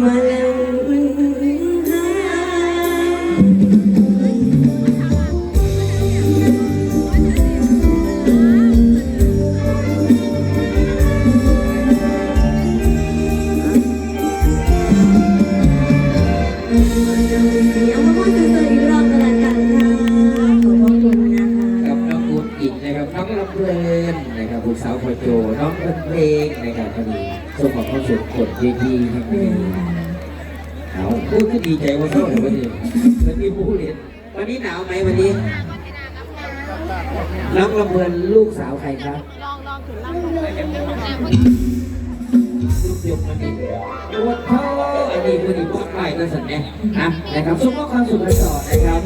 My โดน้องเพลงในการพอดีส่งของความสุขกดเวทีครับหนาวพูดก็ดีใจว่าเท่าไหร่วันนี้วันนี้พูดเลยวันนี้หนาวไหมวันนี้น้องละเมินลูกสาวใครครับลองลองถึงลองยกมันดีปวดท้ออันนี้พอดีพวกครก็สั่นเนี่ยนะนะครับสุขภาพความสุขกันต่อนะครับ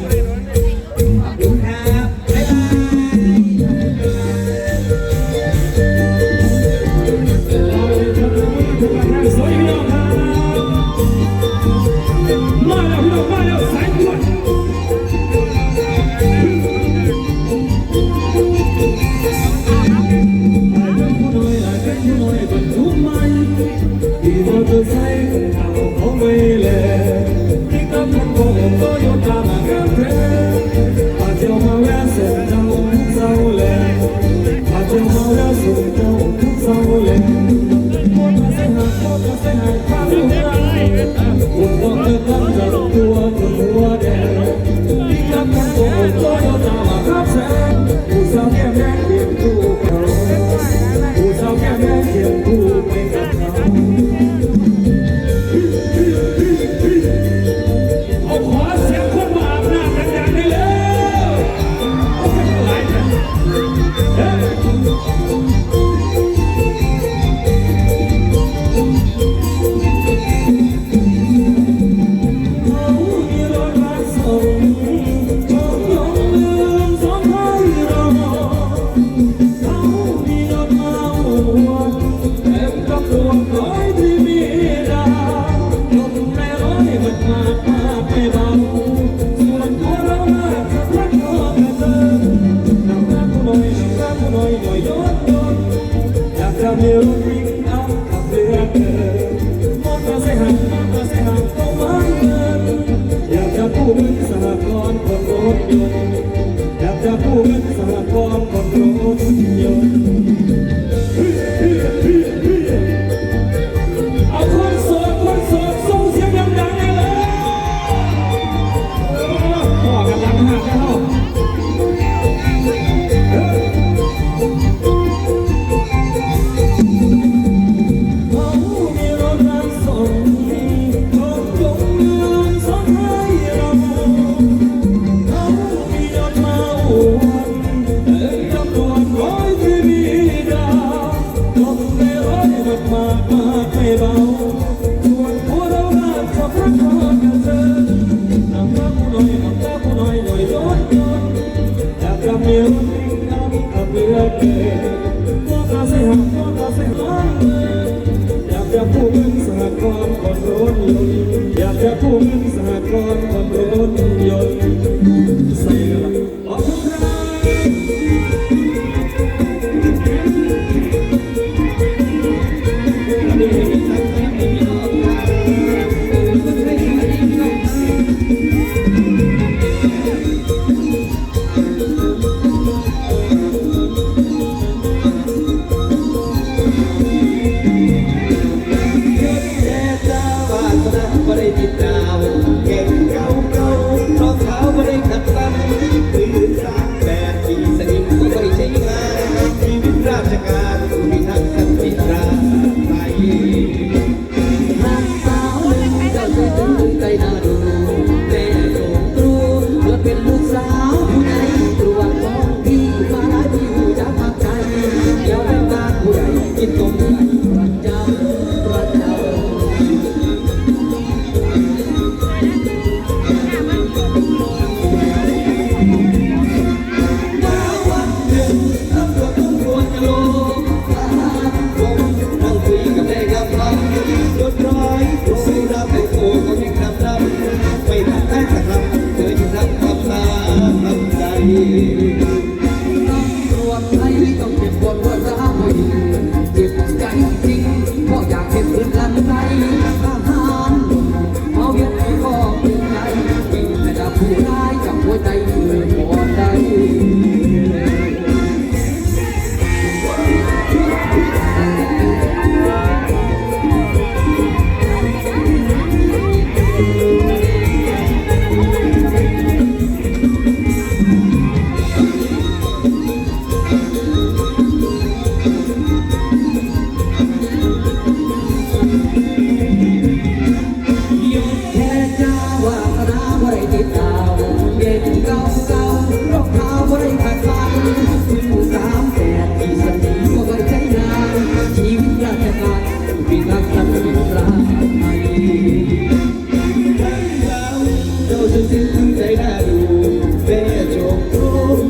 Thank you.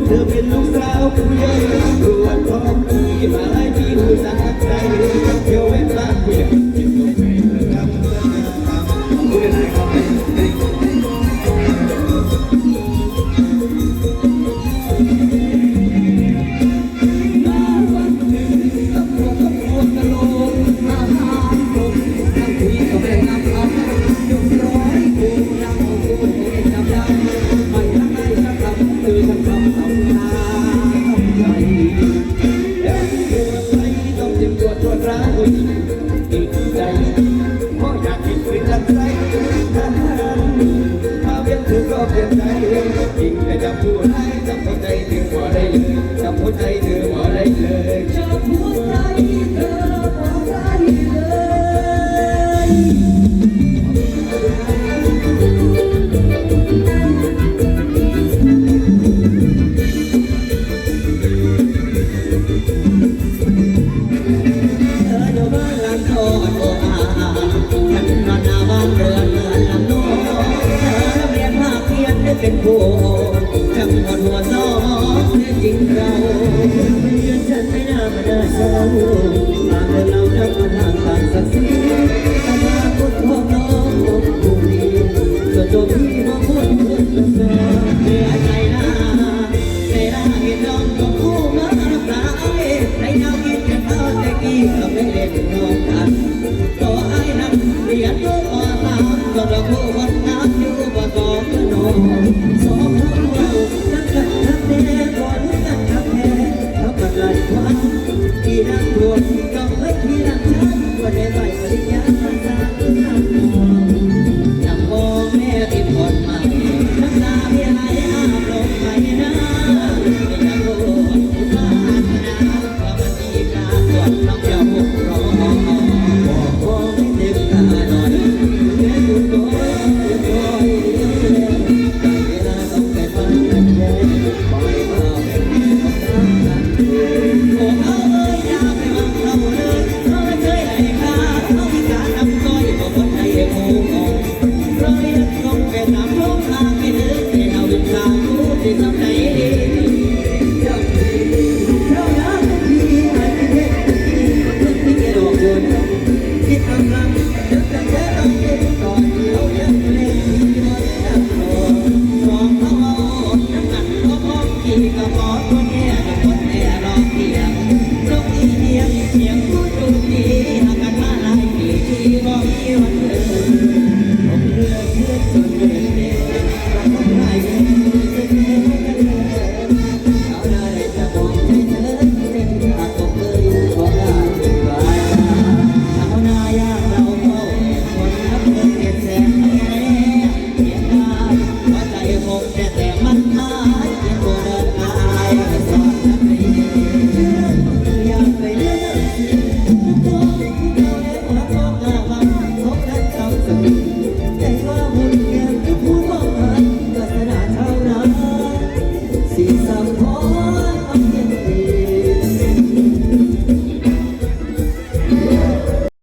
the middle เป็นผู้ทำหมดหัวน้องแท้จริงเราไม่ยืนฉันไม่น่ามาได้เร้าต่างเราทำมาทงต่างศักดิ์ศรีอนาคตของน้องผู้ดีส่วนตัวพี่มองคนคนละสองเสียใจนะใจร้ายน้อง